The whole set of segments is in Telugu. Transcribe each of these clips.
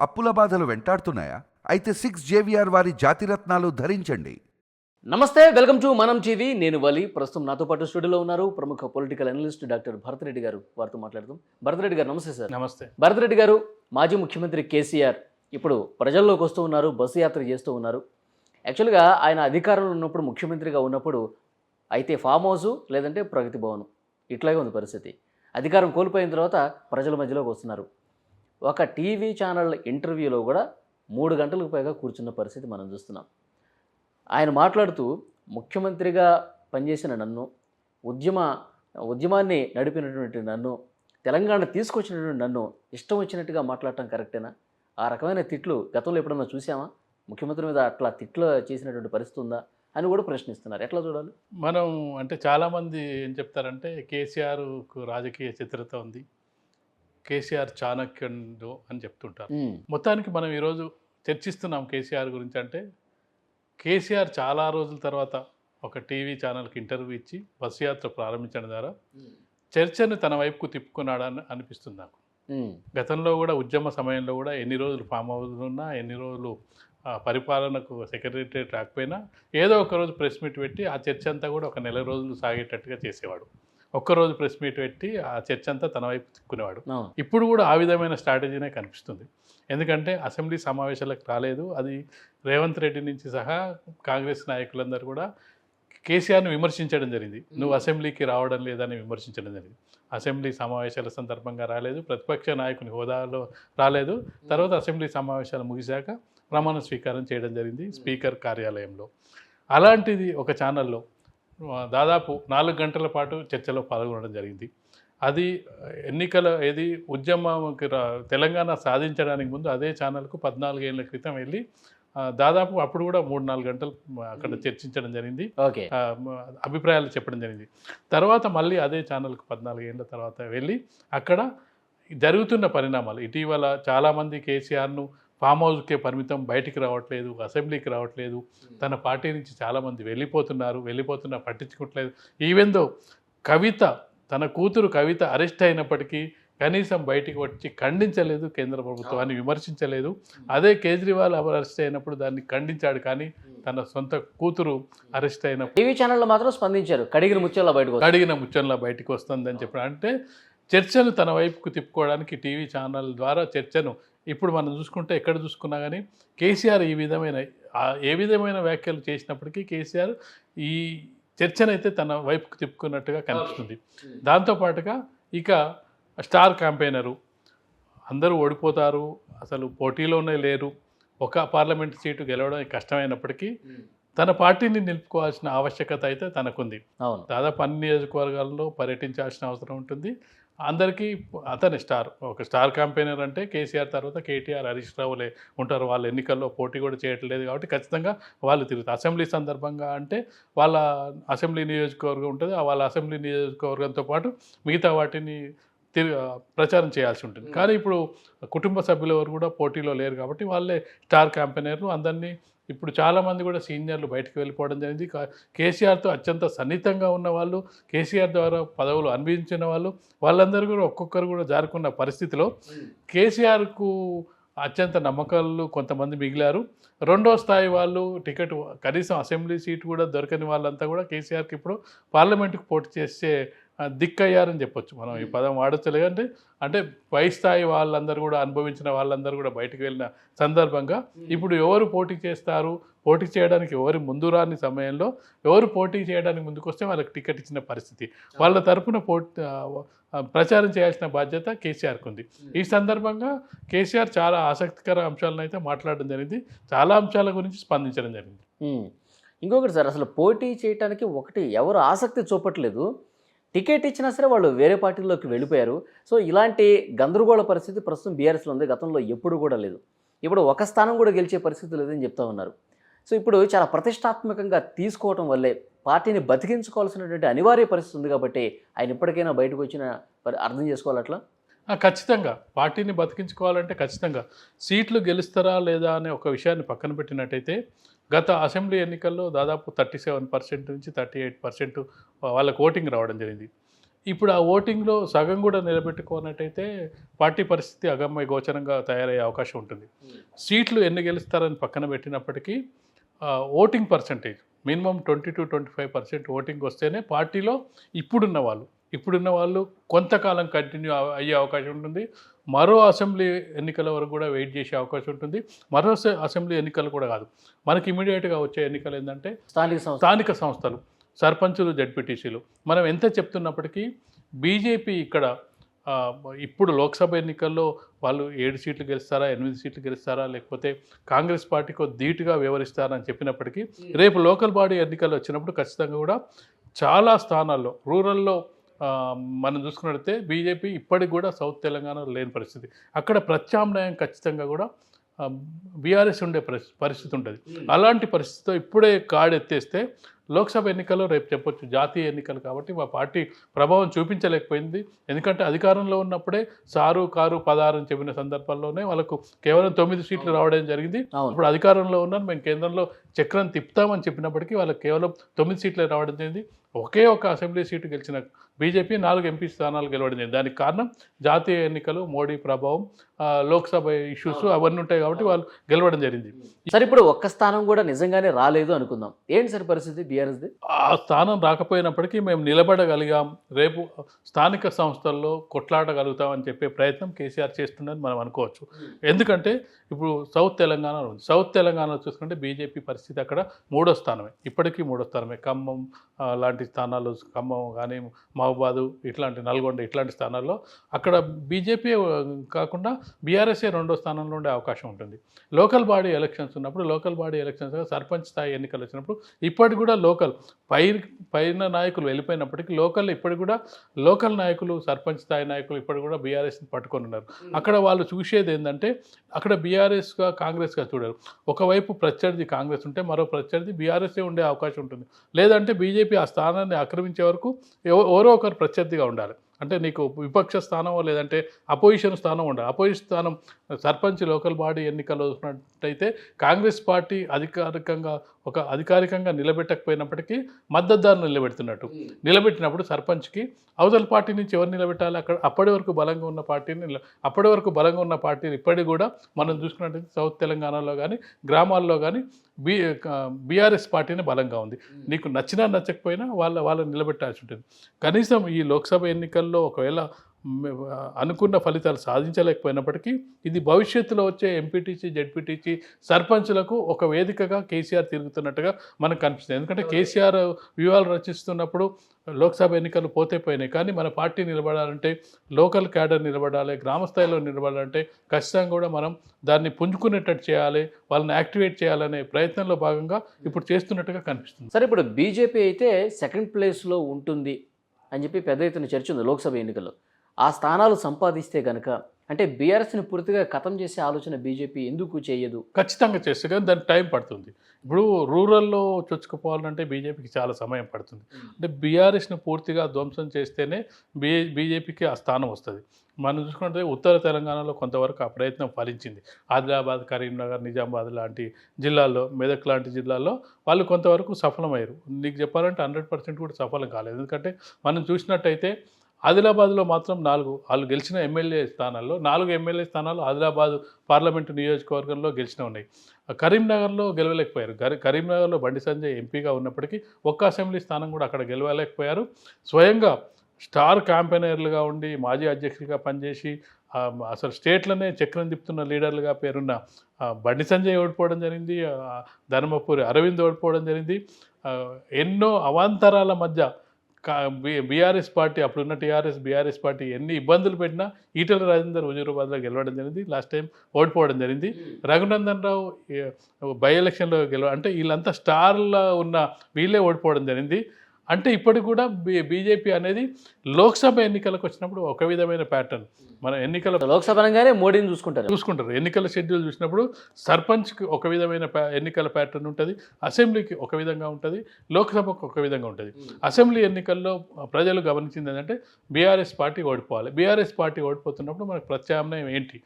అప్పుల బాధలు వెంటాడుతున్నాయా? అయితే సిక్స్ జేవిఆర్ వారి జాతిరత్నాలు ధరించండి. నమస్తే వెల్కమ్ టు మనం టీవీ. నేను వలి. ప్రస్తుతం నాతో పాటు స్టూడియోలో ఉన్నారు ప్రముఖ political analyst doctor Bharat Reddy garu. వారితో మాట్లాడుతాం భరత్ రెడ్డి గారు నమస్తే సార్. నమస్తే. భరత్ రెడ్డి గారు మాజీ ముఖ్యమంత్రి కేసీఆర్ ఇప్పుడు ప్రజల్లోకి వస్తూ ఉన్నారు బస్సు యాత్ర చేస్తూ ఉన్నారు. యాక్చువల్గా ఆయన అధికారంలో ఉన్నప్పుడు ముఖ్యమంత్రిగా ఉన్నప్పుడు అయితే ఫామ్ హౌస్ లేదంటే ప్రగతి భవన్. ఇట్లాగే ఉంది పరిస్థితి. అధికారం కోల్పోయిన తర్వాత ప్రజల మధ్యలోకి వస్తున్నారు. ఒక టీవీ ఛానల్ ఇంటర్వ్యూలో కూడా మూడు గంటలకు పైగా కూర్చున్న పరిస్థితి మనం చూస్తున్నాం. ఆయన మాట్లాడుతూ ముఖ్యమంత్రిగా పనిచేసిన నన్ను ఉద్యమ ఉద్యమాన్ని నడిపినటువంటి నన్ను తెలంగాణ తీసుకొచ్చినటువంటి నన్ను ఇష్టం వచ్చినట్టుగా మాట్లాడటం కరెక్టేనా? ఆ రకమైన తిట్లు గతంలో ఎప్పుడన్నా చూసామా ముఖ్యమంత్రి మీద అట్లా తిట్లు చేసినటువంటి పరిస్థితి ఉందా? అని కూడా ప్రశ్నిస్తున్నారు. ఎట్లా చూడాలి? మనం అంటే చాలామంది ఏం చెప్తారంటే కేసీఆర్కు రాజకీయ చిత్రత ఉంది. కేసీఆర్ చాణక్యుడు అని చెప్తుంటారు. మొత్తానికి మనం ఈరోజు చర్చిస్తున్నాం కేసీఆర్ గురించి అంటే కేసీఆర్ చాలా రోజుల తర్వాత ఒక టీవీ ఛానల్కి ఇంటర్వ్యూ ఇచ్చి బస్సు యాత్ర ప్రారంభించడం ద్వారా చర్చను తన వైపుకు తిప్పుకున్నాడని అనిపిస్తుంది నాకు. గతంలో కూడా ఉద్యమ సమయంలో కూడా ఎన్ని రోజులు ఫామ్ హౌస్ ఉన్నా ఎన్ని రోజులు పరిపాలనకు సెక్రటరియట్ రాకపోయినా ఏదో ఒక రోజు ప్రెస్ మీట్ పెట్టి ఆ చర్చ అంతా కూడా ఒక నెల రోజులు సాగేటట్టుగా చేసేవాడు. ఒక్కరోజు ప్రెస్ మీట్ పెట్టి ఆ చర్చ అంతా తన వైపు తిక్కునేవాడు ఇప్పుడు కూడా ఆ విధమైన స్ట్రాటజీనే కనిపిస్తుంది. ఎందుకంటే అసెంబ్లీ సమావేశాలకు రాలేదు. అది రేవంత్ రెడ్డి నుంచి సహా కాంగ్రెస్ నాయకులందరూ కూడా కేసీఆర్ను విమర్శించడం జరిగింది. నువ్వు అసెంబ్లీకి రావడం లేదని విమర్శించడం జరిగింది. అసెంబ్లీ సమావేశాల సందర్భంగా రాలేదు. ప్రతిపక్ష నాయకుని హోదాలో రాలేదు. తర్వాత అసెంబ్లీ సమావేశాలు ముగిశాక ప్రమాణ స్వీకారం చేయడం జరిగింది స్పీకర్ కార్యాలయంలో. అలాంటిది ఒక ఛానల్లో దాదాపు నాలుగు గంటల పాటు చర్చలో పాల్గొనడం జరిగింది. అది ఎన్నికల ఏది ఉద్యమంకి రా- తెలంగాణ సాధించడానికి ముందు అదే ఛానల్కు పద్నాలుగేళ్ళ క్రితం వెళ్ళి దాదాపు అప్పుడు కూడా మూడు నాలుగు గంటలు అక్కడ చర్చించడం జరిగింది. అభిప్రాయాలు చెప్పడం జరిగింది. తర్వాత మళ్ళీ అదే ఛానల్కి పద్నాలుగేళ్ళ తర్వాత వెళ్ళి అక్కడ జరుగుతున్న పరిణామాలు ఇటీవల చాలామంది కేసీఆర్ను ఫామ్ హౌస్కే పరిమితం బయటికి రావట్లేదు అసెంబ్లీకి రావట్లేదు. తన పార్టీ నుంచి చాలామంది వెళ్ళిపోతున్నారు వెళ్ళిపోతున్నా పట్టించుకోవట్లేదు. ఈవెన్ దో కవిత తన కూతురు కవిత అరెస్ట్ అయినప్పటికీ కనీసం బయటికి వచ్చి ఖండించలేదు కేంద్ర ప్రభుత్వాన్ని విమర్శించలేదు. అదే కేజ్రీవాల్ అరెస్ట్ అయినప్పుడు దాన్ని ఖండించాడు కానీ తన సొంత కూతురు అరెస్ట్ అయినప్పుడు టీవీ ఛానల్లో మాత్రం స్పందించారు కడిగిన ముత్యాల బయటకు వచ్చారు. అడిగిన ముచ్చంలా బయటికి వస్తుందని చెప్పి. అంటే చర్చను తన వైపుకు తిప్పుకోవడానికి టీవీ ఛానల్ ద్వారా చర్చను ఇప్పుడు మనం చూసుకుంటే ఎక్కడ చూసుకున్నా కానీ కేసీఆర్ ఈ విధమైన ఏ విధమైన వ్యాఖ్యలు చేసినప్పటికీ కేసీఆర్ ఈ చర్చనైతే తన వైపుకు తిప్పుకున్నట్టుగా కనిపిస్తుంది. దాంతోపాటుగా ఇక స్టార్ క్యాంపెయినరు అందరూ ఓడిపోతారు అసలు పోటీలోనే లేరు ఒక పార్లమెంట్ సీటు గెలవడం కష్టమైనప్పటికీ తన పార్టీని నిలుపుకోవాల్సిన ఆవశ్యకత అయితే తనకుంది. అవును. దాదాపు అన్ని నియోజకవర్గాల్లో పర్యటించాల్సిన అవసరం ఉంటుంది. అందరికీ అతని స్టార్ ఒక స్టార్ క్యాంపెయినర్ అంటే కేసీఆర్ తర్వాత కేటీఆర్ హరీష్ రావులే ఉంటారు. వాళ్ళు ఎన్నికల్లో పోటీ కూడా చేయట్లేదు కాబట్టి ఖచ్చితంగా వాళ్ళు తిరుగుతారు. అసెంబ్లీ సందర్భంగా అంటే వాళ్ళ అసెంబ్లీ నియోజకవర్గం ఉంటుంది. ఆ వాళ్ళ అసెంబ్లీ నియోజకవర్గంతో పాటు మిగతా వాటిని తిరిగి ప్రచారం చేయాల్సి ఉంటుంది. కానీ ఇప్పుడు కుటుంబ సభ్యులు ఎవరు కూడా పోటీలో లేరు కాబట్టి వాళ్ళే స్టార్ క్యాంపెయినర్లు. అందరినీ ఇప్పుడు చాలామంది కూడా సీనియర్లు బయటకు వెళ్ళిపోవడం జరిగింది. కేసీఆర్తో అత్యంత సన్నిహితంగా ఉన్న వాళ్ళు కేసీఆర్ ద్వారా పదవులు అనుభవించిన వాళ్ళు వాళ్ళందరూ కూడా ఒక్కొక్కరు కూడా జారుకున్న పరిస్థితిలో కేసీఆర్కు అత్యంత నమ్మకాలు కొంతమంది మిగిలారు. రెండో స్థాయి వాళ్ళు టికెట్ కనీసం అసెంబ్లీ సీట్ కూడా దొరకని వాళ్ళంతా కూడా కేసీఆర్కి ఇప్పుడు పార్లమెంటుకు పోటీ చేసే దిక్కయ్యారని చెప్పొచ్చు. మనం ఈ పదం వాడచ్చలే అంటే అంటే పై స్థాయి వాళ్ళందరూ కూడా అనుభవించిన వాళ్ళందరూ కూడా బయటకు వెళ్ళిన సందర్భంగా ఇప్పుడు ఎవరు పోటీ చేస్తారు? పోటీ చేయడానికి ఎవరు ముందు రాని సమయంలో ఎవరు పోటీ చేయడానికి ముందుకు వస్తే వాళ్ళకి టికెట్ ఇచ్చిన పరిస్థితి. వాళ్ళ తరపున పోటీ ఆ, ప్రచారం చేయాల్సిన బాధ్యత కేసీఆర్కి ఉంది. ఈ సందర్భంగా కేసీఆర్ చాలా ఆసక్తికర అంశాలను అయితే మాట్లాడడం జరిగింది. చాలా అంశాల గురించి స్పందించడం జరిగింది. ఇంకొకటి సార్ అసలు పోటీ చేయడానికి ఒకటి ఎవరు ఆసక్తి చూపట్లేదు. టికెట్ ఇచ్చినా సరే వాళ్ళు వేరే పార్టీలోకి వెళ్ళిపోయారు. సో ఇలాంటి గందరగోళ పరిస్థితి ప్రస్తుతం బీఆర్ఎస్లో ఉంది. గతంలో ఎప్పుడు కూడా లేదు. ఇప్పుడు ఒక స్థానం కూడా గెలిచే పరిస్థితి లేదని చెప్తా ఉన్నారు. సో ఇప్పుడు చాలా ప్రతిష్టాత్మకంగా తీసుకోవటం వల్లే పార్టీని బతికించుకోవాల్సినటువంటి అనివార్య పరిస్థితి ఉంది కాబట్టి ఆయన ఇప్పటికైనా బయటకు వచ్చిన పరి- అర్థం చేసుకోవాలట్లా ఆ, ఖచ్చితంగా. పార్టీని బతికించుకోవాలంటే ఖచ్చితంగా. సీట్లు గెలుస్తారా లేదా అనే ఒక విషయాన్ని పక్కన పెట్టినట్టయితే గత అసెంబ్లీ ఎన్నికల్లో దాదాపు థర్టీ సెవెన్ పర్సెంట్ నుంచి థర్టీ ఎయిట్ పర్సెంట్ వాళ్ళకి ఓటింగ్ రావడం జరిగింది. ఇప్పుడు ఆ ఓటింగ్లో సగం కూడా నిలబెట్టుకున్నట్టయితే పార్టీ పరిస్థితి అగమ్య గోచరంగా తయారయ్యే అవకాశం ఉంటుంది. సీట్లు ఎన్ని గెలుస్తారని పక్కన పెట్టినప్పటికీ voting percentage minimum twenty two twenty five percent voting వస్తేనే పార్టీలో ఇప్పుడున్న వాళ్ళు ఇప్పుడున్న వాళ్ళు కొంతకాలం కంటిన్యూ అయ్యే అవకాశం ఉంటుంది. మరో అసెంబ్లీ ఎన్నికల వరకు కూడా వెయిట్ చేసే అవకాశం ఉంటుంది. మరో అసె- అసెంబ్లీ ఎన్నికలు కూడా కాదు. మనకి ఇమీడియట్గా వచ్చే ఎన్నికలు ఏంటంటే స్థానిక స్థానిక సంస్థలు సర్పంచులు జడ్పీటీసీలు. మనం ఎంత చెప్తున్నప్పటికీ బీజేపీ ఇక్కడ ఇప్పుడు లోక్సభ ఎన్నికల్లో వాళ్ళు ఏడు సీట్లు గెలుస్తారా ఎనిమిది సీట్లు గెలుస్తారా లేకపోతే కాంగ్రెస్ పార్టీకి ధీటుగా వ్యవహరిస్తారా అని చెప్పినప్పటికీ రేపు లోకల్ బాడీ ఎన్నికలు వచ్చినప్పుడు ఖచ్చితంగా కూడా చాలా స్థానాల్లో రూరల్లో మనం చూసుకున్నట్లయితే బీజేపీ ఇప్పటికి కూడా సౌత్ తెలంగాణలో లేని పరిస్థితి. అక్కడ ప్రత్యామ్నాయం ఖచ్చితంగా కూడా బీఆర్ఎస్ ఉండే పరిస్థితి పరిస్థితి ఉంటుంది. అలాంటి పరిస్థితితో ఇప్పుడే కార్డు ఎత్తేస్తే లోక్సభ ఎన్నికల్లో రేపు చెప్పొచ్చు. జాతీయ ఎన్నికలు కాబట్టి మా పార్టీ ప్రభావం చూపించలేకపోయింది. ఎందుకంటే అధికారంలో ఉన్నప్పుడే సారు కారు పదారు అని చెప్పిన సందర్భాల్లోనే వాళ్ళకు కేవలం తొమ్మిది సీట్లు రావడం జరిగింది. ఇప్పుడు అధికారంలో ఉన్నాను మేము కేంద్రంలో చక్రం తిప్పుతామని చెప్పినప్పటికీ వాళ్ళకి కేవలం తొమ్మిది సీట్లే రావడం జరిగింది. ఒకే ఒక అసెంబ్లీ సీటు గెలిచిన బీజేపీ నాలుగు ఎంపీ స్థానాలు గెలవడం జరిగింది. దానికి కారణం జాతీయ ఎన్నికలు మోడీ ప్రభావం లోక్సభ ఇష్యూస్ అవన్నీ ఉంటాయి కాబట్టి వాళ్ళు గెలవడం జరిగింది. సార్ ఇప్పుడు ఒక్క స్థానం కూడా నిజంగానే రాలేదు అనుకుందాం. ఏంటి సార్ పరిస్థితి? బీఆర్ఎస్ది? ఆ స్థానం రాకపోయినప్పటికీ మేము నిలబడగలిగాం. రేపు స్థానిక సంస్థల్లో కొట్లాడగలుగుతామని చెప్పే ప్రయత్నం కేసీఆర్ చేస్తుందని మనం అనుకోవచ్చు. ఎందుకంటే ఇప్పుడు సౌత్ తెలంగాణ ఉంది. సౌత్ తెలంగాణలో చూసుకుంటే బీజేపీ పరిస్థితి అక్కడ మూడో స్థానమే. ఇప్పటికీ మూడో స్థానమే. ఖమ్మం లాంటి స్థానాలు ఖమ్మం కానీ మహబాదు ఇట్లాంటి నల్గొండ ఇట్లాంటి స్థానాల్లో అక్కడ బీజేపీ కాకుండా బీఆర్ఎస్ఏ రెండో స్థానంలో ఉండే అవకాశం ఉంటుంది. లోకల్ బాడీ ఎలక్షన్స్ ఉన్నప్పుడు లోకల్ బాడీ ఎలక్షన్స్ సర్పంచ్ స్థాయి ఎన్నికలు వచ్చినప్పుడు ఇప్పటికి కూడా లోకల్. పై పైన నాయకులు వెళ్ళిపోయినప్పటికీ లోకల్ ఇప్పటికి కూడా లోకల్ నాయకులు సర్పంచ్ స్థాయి నాయకులు ఇప్పటికి కూడా బీఆర్ఎస్ని పట్టుకొని ఉన్నారు. అక్కడ వాళ్ళు చూసేది ఏంటంటే అక్కడ బీఆర్ఎస్గా కాంగ్రెస్గా చూడరు. ఒకవైపు ప్రత్యర్థి కాంగ్రెస్ ఉంటే మరో ప్రత్యర్థి బీఆర్ఎస్ఏ ఉండే అవకాశం ఉంటుంది. లేదంటే బీజేపీ ఆ స్థానాన్ని ఆక్రమించే వరకు ఎవ- ఎవరో ఒకరు ప్రత్యర్థిగా ఉండాలి. అంటే నీకు విపక్ష స్థానమో లేదంటే అపోజిషన్ స్థానం ఉండాలి. అపోజిషన్ స్థానం సర్పంచ్ లోకల్ బాడీ ఎన్నికల్లో చూసినట్టయితే కాంగ్రెస్ పార్టీ అధికారికంగా ఒక అధికారికంగా నిలబెట్టకపోయినప్పటికీ మద్దతుదారులు నిలబెడుతున్నట్టు. నిలబెట్టినప్పుడు సర్పంచ్కి అవతల పార్టీ నుంచి ఎవరు నిలబెట్టాలి? అక్కడ అప్పటి వరకు బలంగా ఉన్న పార్టీని అప్పటి వరకు బలంగా ఉన్న పార్టీని ఇప్పటికి కూడా మనం చూసుకున్నట్టయితే సౌత్ తెలంగాణలో కానీ గ్రామాల్లో కానీ బీ బీఆర్ఎస్ పార్టీని బలంగా ఉంది. నీకు నచ్చినా నచ్చకపోయినా వాళ్ళ వాళ్ళని నిలబెట్టాల్సి ఉంటుంది. కనీసం ఈ లోక్సభ ఎన్నికల్లో ఒకవేళ అనుకున్న ఫలితాలు సాధించలేకపోయినప్పటికీ ఇది భవిష్యత్తులో వచ్చే ఎంపీటీసీ జెడ్పీటీసీ సర్పంచులకు ఒక వేదికగా కేసీఆర్ తిరుగుతున్నట్టుగా మనకు కనిపిస్తుంది. ఎందుకంటే కేసీఆర్ వ్యూహాలు రచిస్తున్నప్పుడు లోక్సభ ఎన్నికలు పోతే పోయినాయి. కానీ మన పార్టీ నిలబడాలంటే లోకల్ క్యాడర్ నిలబడాలి గ్రామ స్థాయిలో నిలబడాలంటే ఖచ్చితంగా కూడా మనం దాన్ని పుంజుకునేటట్టు చేయాలి వాళ్ళని యాక్టివేట్ చేయాలనే ప్రయత్నంలో భాగంగా ఇప్పుడు చేస్తున్నట్టుగా కనిపిస్తుంది. సార్ ఇప్పుడు బీజేపీ అయితే సెకండ్ ప్లేస్లో ఉంటుంది అని చెప్పి పెద్ద ఎత్తున చర్చ ఉంది లోక్సభ ఎన్నికల్లో. ఆ స్థానాలు సంపాదిస్తే కనుక అంటే బీఆర్ఎస్ని పూర్తిగా ఖతం చేసే ఆలోచన బీజేపీ ఎందుకు చేయదు? ఖచ్చితంగా చేస్తే కానీ దానికి టైం పడుతుంది. ఇప్పుడు రూరల్లో చొచ్చుకుపోవాలంటే బీజేపీకి చాలా సమయం పడుతుంది. అంటే బీఆర్ఎస్ను పూర్తిగా ధ్వంసం చేస్తేనే బీ బీజేపీకి ఆ స్థానం వస్తుంది. మనం చూసుకుంటే ఉత్తర తెలంగాణలో కొంతవరకు ఆ ప్రయత్నం ఫలించింది. ఆదిలాబాద్ కరీంనగర్ నిజామాబాద్ లాంటి జిల్లాల్లో మెదక్ లాంటి జిల్లాల్లో వాళ్ళు కొంతవరకు సఫలమయ్యారు. నీకు చెప్పాలంటే హండ్రెడ్ పర్సెంట్ కూడా సఫలం కాలేదు. ఎందుకంటే మనం చూసినట్టయితే ఆదిలాబాద్లో మాత్రం నాలుగు వాళ్ళు గెలిచిన ఎమ్మెల్యే స్థానాల్లో నాలుగు ఎమ్మెల్యే స్థానాలు ఆదిలాబాద్ పార్లమెంటు నియోజకవర్గంలో గెలిచిన ఉన్నాయి. కరీంనగర్లో గెలవలేకపోయారు. కరీంనగర్లో బండి సంజయ్ ఎంపీగా ఉన్నప్పటికీ ఒక్క అసెంబ్లీ స్థానం కూడా అక్కడ గెలవలేకపోయారు. స్వయంగా స్టార్ క్యాంపెయినర్లుగా ఉండి మాజీ అధ్యక్షులుగా పనిచేసి అసలు స్టేట్లనే చక్రం తిప్పుతున్న లీడర్లుగా పేరున్న బండి సంజయ్ ఓడిపోవడం జరిగింది. ధర్మపురి అరవింద్ ఓడిపోవడం జరిగింది. ఎన్నో అవాంతరాల మధ్య బీఆర్ఎస్ పార్టీ అప్పుడున్న టీఆర్ఎస్ బీఆర్ఎస్ పార్టీ ఎన్ని ఇబ్బందులు పెట్టినా ఈటల రాజేందర్ హుజూరాబాద్లో గెలవడం జరిగింది. లాస్ట్ టైం ఓడిపోవడం జరిగింది. రఘునందన్ రావు బై ఎలక్షన్లో గెలవ అంటే వీళ్ళంతా స్టార్లో ఉన్న వీళ్ళే ఓడిపోవడం జరిగింది. అంటే ఇప్పటికి కూడా బీ బీజేపీ అనేది లోక్సభ ఎన్నికలకు వచ్చినప్పుడు ఒక విధమైన ప్యాటర్న్ మన ఎన్నికల లోక్సభ అనగానే మోడీని చూసుకుంటారు. చూసుకుంటారు. ఎన్నికల షెడ్యూల్ చూసినప్పుడు సర్పంచ్కి ఒక విధమైన ప్యా- ఎన్నికల ప్యాటర్న్ ఉంటుంది. అసెంబ్లీకి ఒక విధంగా ఉంటుంది. లోక్సభకు ఒక విధంగా ఉంటుంది. అసెంబ్లీ ఎన్నికల్లో ప్రజలు గమనించింది ఏంటంటే బీఆర్ఎస్ పార్టీ ఓడిపోవాలి. బీఆర్ఎస్ పార్టీ ఓడిపోతున్నప్పుడు మనకు ప్రత్యామ్నాయం ఏంటి?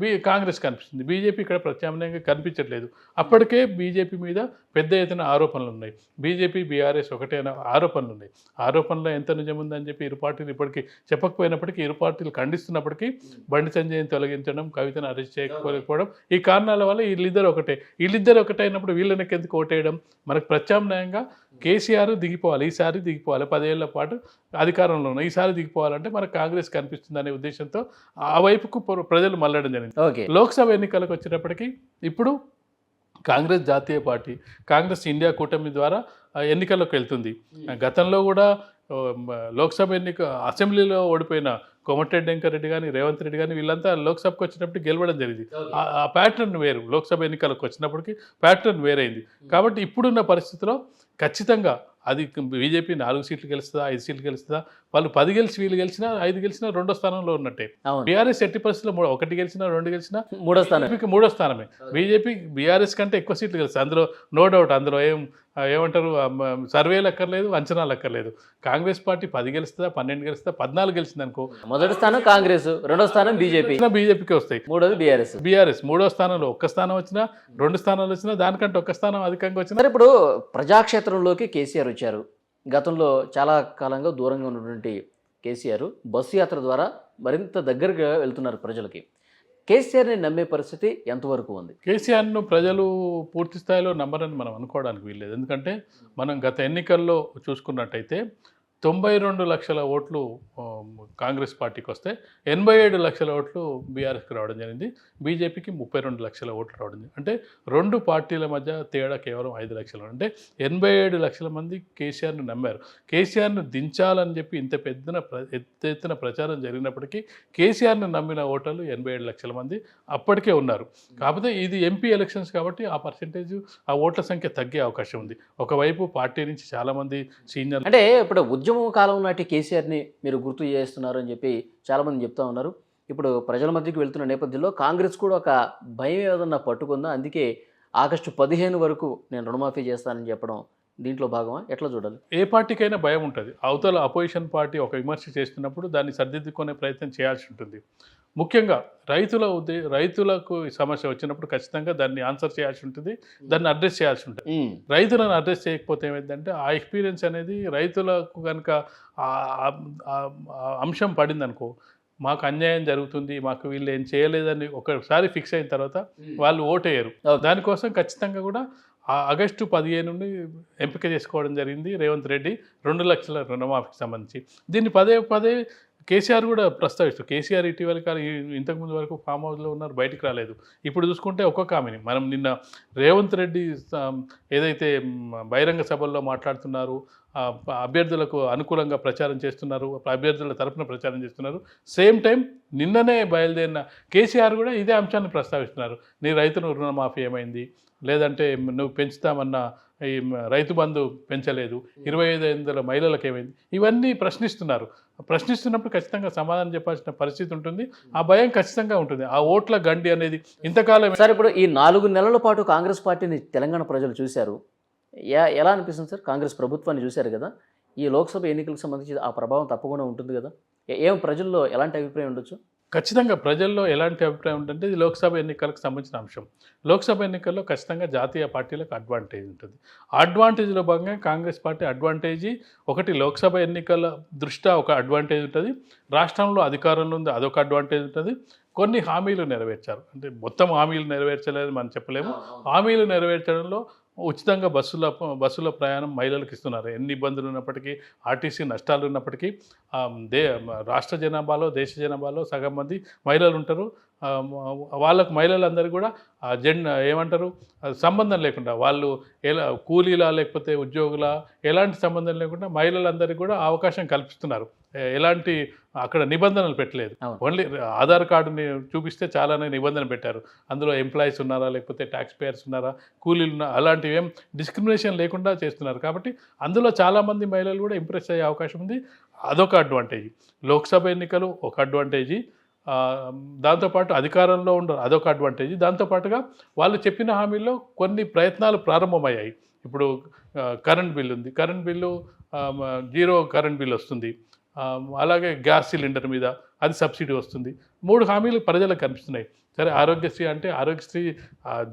బీ కాంగ్రెస్ కనిపిస్తుంది. బీజేపీ ఇక్కడ ప్రత్యామ్నాయంగా కనిపించట్లేదు. అప్పటికే బీజేపీ మీద పెద్ద ఎత్తున ఆరోపణలు ఉన్నాయి. బీజేపీ బీఆర్ఎస్ ఒకటే ఆరోపణలు ఉన్నాయి. ఆరోపణలో ఎంత నిజముందని చెప్పి ఇరు పార్టీలు ఇప్పటికీ చెప్పకపోయినప్పటికీ ఇరు పార్టీలు ఖండిస్తున్నప్పటికీ బండి సంజయ్ని తొలగించడం కవితను అరెస్ట్ చేయకపోవడం ఈ కారణాల వల్ల వీళ్ళిద్దరు ఒకటే. వీళ్ళిద్దరు ఒకటే అయినప్పుడు వీళ్ళని ఎందుకు ఓటేయడం? మనకు ప్రత్యామ్నాయంగా కేసీఆర్ దిగిపోవాలి. ఈసారి దిగిపోవాలి. పదేళ్ళ పాటు అధికారంలో ఉన్న ఈసారి దిగిపోవాలంటే మనకు కాంగ్రెస్ కనిపిస్తుంది అనే ఉద్దేశంతో ఆ వైపుకు ప్రజలు మళ్ళడం జరిగింది. ఓకే. లోక్సభ ఎన్నికలకు వచ్చేటప్పటికి ఇప్పుడు కాంగ్రెస్ జాతీయ పార్టీ కాంగ్రెస్ ఇండియా కూటమి ద్వారా ఎన్నికల్లోకి వెళ్తుంది. గతంలో కూడా లోక్సభ ఎన్నిక అసెంబ్లీలో ఓడిపోయిన కోమటిరెడ్డి వెంకరెడ్డి కానీ రేవంత్ రెడ్డి కానీ వీళ్ళంతా లోక్సభకు వచ్చినప్పుడు గెలవడం జరిగింది. ఆ- ఆ ప్యాటర్న్ వేరు. లోక్సభ ఎన్నికలకు వచ్చినప్పటికి ప్యాటర్న్ వేరైంది. కాబట్టి ఇప్పుడున్న పరిస్థితిలో ఖచ్చితంగా అది బీజేపీ నాలుగు సీట్లు గెలుస్తుందా ఐదు సీట్లు గెలుస్తుందా వాళ్ళు పది గెలిచి వీళ్ళు గెలిచినా ఐదు గెలిచినా రెండో స్థానంలో ఉన్నట్టే. బీఆర్ఎస్ ఎట్టి పరిస్థితుల్లో ఒకటి గెలిచినా రెండు గెలిచినా మూడో స్థానం మూడో స్థానమే. బీజేపీ బీఆర్ఎస్ కంటే ఎక్కువ సీట్లు గెలుస్తాయి అందులో నో డౌట్ అందులో ఏం ఏమంటారు సర్వేలు అక్కర్లేదు అంచనాలు అక్కర్లేదు. కాంగ్రెస్ పార్టీ పది గెలుస్తుందా పన్నెండు గెలుస్తుందా పద్నాలుగు గెలిచింది అనుకో మొదటి స్థానం కాంగ్రెస్ రెండో స్థానం బీజేపీ. బీజేపీకి వస్తాయి. మూడోది బీఆర్ఎస్. బీఆర్ఎస్ మూడో స్థానంలో ఒక్క స్థానం వచ్చినా రెండు స్థానాలు వచ్చినా దానికంటే ఒక్క స్థానం అధికంగా వచ్చినా ఇప్పుడు ప్రజాక్షేత్రంలోకి కేసీఆర్ వచ్చారు. గతంలో చాలా కాలంగా దూరంగా ఉన్నటువంటి కేసీఆర్ బస్సు యాత్ర ద్వారా మరింత దగ్గరగా వెళ్తున్నారు ప్రజలకి. కేసీఆర్ని నమ్మే పరిస్థితి ఎంతవరకు ఉంది? కేసీఆర్ను ప్రజలు పూర్తి స్థాయిలో నమ్మరని మనం అనుకోవడానికి వీల్లేదు. ఎందుకంటే మనం గత ఎన్నికల్లో చూసుకున్నట్టయితే తొంభై రెండు లక్షల ఓట్లు కాంగ్రెస్ పార్టీకి వస్తే ఎనభై ఏడు లక్షల ఓట్లు బీఆర్ఎస్కి రావడం జరిగింది. బీజేపీకి ముప్పై రెండు లక్షల ఓట్లు రావడం జరిగింది. అంటే రెండు పార్టీల మధ్య తేడా కేవలం ఐదు లక్షలు. అంటే ఎనభై ఏడు లక్షల మంది కేసీఆర్ను నమ్మారు. కేసీఆర్ను దించాలని చెప్పి ఇంత పెద్దన ప్ర ఎత్త ఎత్తున ప్రచారం జరిగినప్పటికీ కేసీఆర్ను నమ్మిన ఓటర్లు ఎనభై ఏడు లక్షల మంది అప్పటికే ఉన్నారు. కాకపోతే ఇది ఎంపీ ఎలక్షన్స్ కాబట్టి ఆ పర్సంటేజ్ ఆ ఓట్ల సంఖ్య తగ్గే అవకాశం ఉంది. ఒకవైపు పార్టీ నుంచి చాలామంది సీనియర్ అంటే ఇప్పుడు ఉద్యమం కాలం నాటి కేసీఆర్ని మీరు గుర్తు చేస్తున్నారు అని చెప్పి చాలామంది చెప్తా ఉన్నారు. ఇప్పుడు ప్రజల మధ్యకి వెళ్తున్న నేపథ్యంలో కాంగ్రెస్ కూడా ఒక భయం ఏదన్నా పట్టుకుందా? అందుకే ఆగస్టు పదిహేను వరకు నేను రుణమాఫీ చేస్తానని చెప్పడం దీంట్లో భాగమా? ఎట్లా చూడాలి? ఏ పార్టీకైనా భయం ఉంటుంది. అవతల అపోజిషన్ పార్టీ ఒక విమర్శ చేస్తున్నప్పుడు దాన్ని సర్దిద్దుకునే ప్రయత్నం చేయాల్సి ఉంటుంది. ముఖ్యంగా రైతుల ఉద్దే రైతులకు సమస్య వచ్చినప్పుడు ఖచ్చితంగా దాన్ని ఆన్సర్ చేయాల్సి ఉంటుంది దాన్ని అడ్రస్ చేయాల్సి ఉంటుంది. రైతులను అడ్రస్ చేయకపోతే ఏమైందంటే ఆ ఎక్స్పీరియన్స్ అనేది రైతులకు కనుక అంశం పడింది అనుకో మాకు అన్యాయం జరుగుతుంది మాకు వీళ్ళు ఏం చేయలేదని ఒకసారి ఫిక్స్ అయిన తర్వాత వాళ్ళు ఓటేయరు. దానికోసం ఖచ్చితంగా కూడా ఆగస్టు పదిహేను నుండి ఎంపిక చేసుకోవడం జరిగింది. రేవంత్ రెడ్డి రెండు లక్షల రుణమాఫీకి సంబంధించి. దీన్ని పదే పదే కేసీఆర్ కూడా ప్రస్తావిస్తారు కేసీఆర్ ఇటీవల కాలం ఇంతకుముందు వరకు ఫామ్ హౌస్లో ఉన్నారు బయటికి రాలేదు. ఇప్పుడు చూసుకుంటే ఒక్కొక్క ఆమెని. మనం నిన్న రేవంత్ రెడ్డి ఏదైతే బహిరంగ సభల్లో మాట్లాడుతున్నారు అభ్యర్థులకు అనుకూలంగా ప్రచారం చేస్తున్నారు అభ్యర్థుల తరపున ప్రచారం చేస్తున్నారు. సేమ్ టైం నిన్ననే బయలుదేరిన కేసీఆర్ కూడా ఇదే అంశాన్ని ప్రస్తావిస్తున్నారు. నీ రైతును రుణమాఫీ ఏమైంది? లేదంటే నువ్వు పెంచుతామన్న ఈ రైతు బంధు పెంచలేదు. ఇరవై ఐదు వందల మహిళలకు ఏమైంది? ఇవన్నీ ప్రశ్నిస్తున్నారు. ప్రశ్నిస్తున్నప్పుడు ఖచ్చితంగా సమాధానం చెప్పాల్సిన పరిస్థితి ఉంటుంది. ఆ భయం ఖచ్చితంగా ఉంటుంది. ఆ ఓట్ల గండి అనేది ఇంతకాలం సార్ ఇప్పుడు ఈ నాలుగు నెలల పాటు కాంగ్రెస్ పార్టీని తెలంగాణ ప్రజలు చూశారు. ఎలా అనిపిస్తుంది సార్? కాంగ్రెస్ ప్రభుత్వాన్ని చూశారు కదా. ఈ లోక్సభ ఎన్నికలకు సంబంధించి ఆ ప్రభావం తప్పకుండా ఉంటుంది కదా. ఏ- ప్రజల్లో ఎలాంటి అభిప్రాయం ఉండొచ్చు? ఖచ్చితంగా ప్రజల్లో ఎలాంటి అభిప్రాయం ఉంటుంటే ఇది లోక్సభ ఎన్నికలకు సంబంధించిన అంశం. లోక్సభ ఎన్నికల్లో ఖచ్చితంగా జాతీయ పార్టీలకు అడ్వాంటేజ్ ఉంటుంది. అడ్వాంటేజ్లో భాగంగా కాంగ్రెస్ పార్టీ అడ్వాంటేజీ ఒకటి లోక్సభ ఎన్నికల దృష్ట్యా ఒక అడ్వాంటేజ్ ఉంటుంది. రాష్ట్రంలో అధికారంలో ఉంది అదొక అడ్వాంటేజ్ ఉంటుంది. కొన్ని హామీలు నెరవేర్చారు. అంటే మొత్తం హామీలు నెరవేర్చలేదని మనం చెప్పలేము. హామీలు నెరవేర్చడంలో ఉచితంగా బస్సుల బస్సుల ప్రయాణం మహిళలకు ఇస్తున్నారు. ఎన్ని ఇబ్బందులు ఉన్నప్పటికీ ఆర్టీసీ నష్టాలు ఉన్నప్పటికీ దే రాష్ట్ర జనాభాలో దేశ జనాభాలో సగం మంది మహిళలు ఉంటారు. వాళ్ళకు మహిళలందరూ కూడా ఆ జెండ్ ఏమంటారు? సంబంధం లేకుండా వాళ్ళు ఎలా కూలీలా లేకపోతే ఉద్యోగుల ఎలాంటి సంబంధం లేకుండా మహిళలందరికీ కూడా అవకాశం కల్పిస్తున్నారు. ఎలాంటి అక్కడ నిబంధనలు పెట్టలేదు. ఓన్లీ ఆధార్ కార్డుని చూపిస్తే చాలానే నిబంధన పెట్టారు. అందులో ఎంప్లాయీస్ ఉన్నారా లేకపోతే ట్యాక్స్ పేయర్స్ ఉన్నారా కూలీలు ఉన్నారా అలాంటివి ఏం డిస్క్రిమినేషన్ లేకుండా చేస్తున్నారు. కాబట్టి అందులో చాలామంది మహిళలు కూడా ఇంప్రెస్ అయ్యే అవకాశం ఉంది. అదొక అడ్వాంటేజ్. లోక్సభ ఎన్నికలు ఒక అడ్వాంటేజీ. దాంతోపాటు అధికారంలో ఉండరు. అదొక అడ్వాంటేజ్ దాంతోపాటుగా వాళ్ళు చెప్పిన హామీల్లో కొన్ని ప్రయత్నాలు ప్రారంభమయ్యాయి. ఇప్పుడు కరెంట్ బిల్ ఉంది. Current bill zero current bill వస్తుంది. అలాగే గ్యాస్ సిలిండర్ మీద అది సబ్సిడీ వస్తుంది. మూడు హామీలు ప్రజలకు కనిపిస్తున్నాయి. సరే ఆరోగ్యశ్రీ అంటే ఆరోగ్యశ్రీ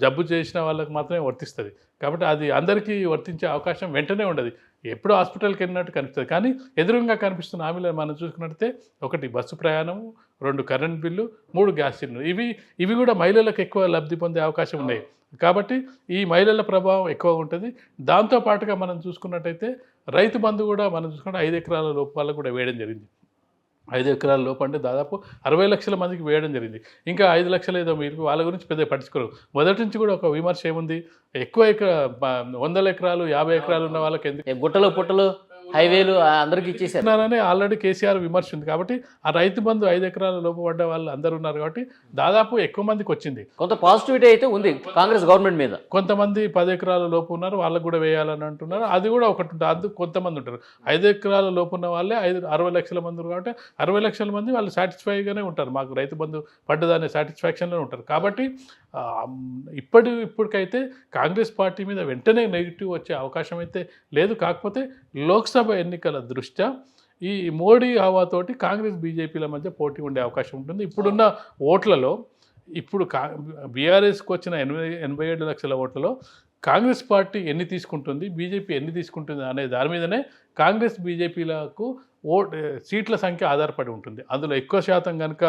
జబ్బు చేసిన వాళ్ళకి మాత్రమే వర్తిస్తుంది. కాబట్టి అది అందరికీ వర్తించే అవకాశం వెంటనే ఉండదు. ఎప్పుడు హాస్పిటల్కి వెళ్ళినట్టు కనిపిస్తుంది. కానీ ఎదురుగా కనిపిస్తున్న హామీలను మనం చూసుకున్నట్లయితే ఒకటి బస్సు ప్రయాణము రెండు కరెంట్ బిల్లు మూడు గ్యాస్ సిలిండర్. ఇవి ఇవి కూడా మహిళలకు ఎక్కువ లబ్ధి పొందే అవకాశం ఉన్నాయి. కాబట్టి ఈ మహిళల ప్రభావం ఎక్కువ ఉంటుంది. దాంతో పాటుగా మనం చూసుకున్నట్టయితే రైతు బంధు కూడా మనం చూసుకుంటే ఐదు ఎకరాల లోపు వాళ్ళకు కూడా వేయడం జరిగింది. ఐదు ఎకరాల లోపు అంటే దాదాపు అరవై లక్షల మందికి వేయడం జరిగింది. ఇంకా ఐదు లక్షలు ఏదో మీరు వాళ్ళ గురించి పెద్ద పట్టించుకోరు. మొదటి నుంచి కూడా ఒక విమర్శ ఏముంది? ఎక్కువ ఎకరా వందల ఎకరాలు యాభై ఎకరాలు ఉన్న వాళ్ళకి ఎందుకు? గుట్టలు పుట్టలు? హైవేలు అందరికి ఇచ్చేసారు ఆల్రెడీ కేసీఆర్ విమర్శ ఉంది కాబట్టి ఆ రైతు బంధు ఐదు ఎకరాల లోపు పడ్డ వాళ్ళు అందరూ ఉన్నారు కాబట్టి దాదాపు ఎక్కువ మందికి వచ్చింది. కొంత పాజిటివిటీ అయితే ఉంది కాంగ్రెస్ గవర్నమెంట్ మీద. కొంతమంది పది ఎకరాల లోపు ఉన్నారు వాళ్ళకు కూడా వేయాలని అంటున్నారు. అది కూడా ఒకటి ఉంటుంది. కొంతమంది ఉంటారు. ఐదు ఎకరాల లోపు ఉన్న వాళ్ళే ఐదు అరవై లక్షల మంది ఉన్నారు కాబట్టి అరవై లక్షల మంది వాళ్ళు సాటిస్ఫైగానే ఉంటారు. మాకు రైతు బంధు పడ్డదనే సాటిస్ఫాక్షన్లో ఉంటారు. కాబట్టి ఇప్పటి ఇప్పటికైతే కాంగ్రెస్ పార్టీ మీద వెంటనే నెగిటివ్ వచ్చే అవకాశం అయితే లేదు. కాకపోతే లోక్సభ ఎన్నికల దృష్ట్యా ఈ మోడీ హవాతోటి కాంగ్రెస్ బీజేపీల మధ్య పోటీ ఉండే అవకాశం ఉంటుంది. ఇప్పుడున్న ఓట్లలో ఇప్పుడు కా బీఆర్ఎస్కి వచ్చిన ఎనభై ఎనభై ఏడు లక్షల ఓట్లలో కాంగ్రెస్ పార్టీ ఎన్ని తీసుకుంటుంది బీజేపీ ఎన్ని తీసుకుంటుంది అనే దాని మీదనే కాంగ్రెస్ బీజేపీలకు ఓట్ సీట్ల సంఖ్య ఆధారపడి ఉంటుంది. అందులో ఎక్కువ శాతం కనుక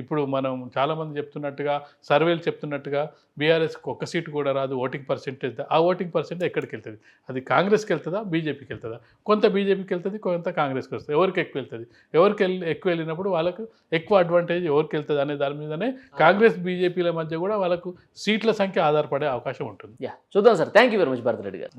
ఇప్పుడు మనం చాలామంది చెప్తున్నట్టుగా సర్వేలు చెప్తున్నట్టుగా బీఆర్ఎస్కి ఒక్క సీటు కూడా రాదు ఓటింగ్ పర్సెంటేజ్ ఆ ఓటింగ్ పర్సెంటేజ్ ఎక్కడికి వెళ్తుంది అది కాంగ్రెస్కి వెళ్తుందా బీజేపీకి వెళ్తుందా? కొంత బీజేపీకి వెళ్తుంది కొంత కాంగ్రెస్కి వస్తుంది. ఎవరికి ఎక్కువ వెళ్తుంది? ఎవరికి వెళ్ళి ఎక్కువ వెళ్ళినప్పుడు వాళ్ళకు ఎక్కువ అడ్వాంటేజ్ ఎవరికి వెళ్తుంది అనే దాని మీదనే కాంగ్రెస్ బీజేపీల మధ్య కూడా వాళ్ళకు సీట్ల సంఖ్య ఆధారపడే అవకాశం ఉంటుంది. యా చూద్దాం sir. Thank you very much Bharat Reddy garu.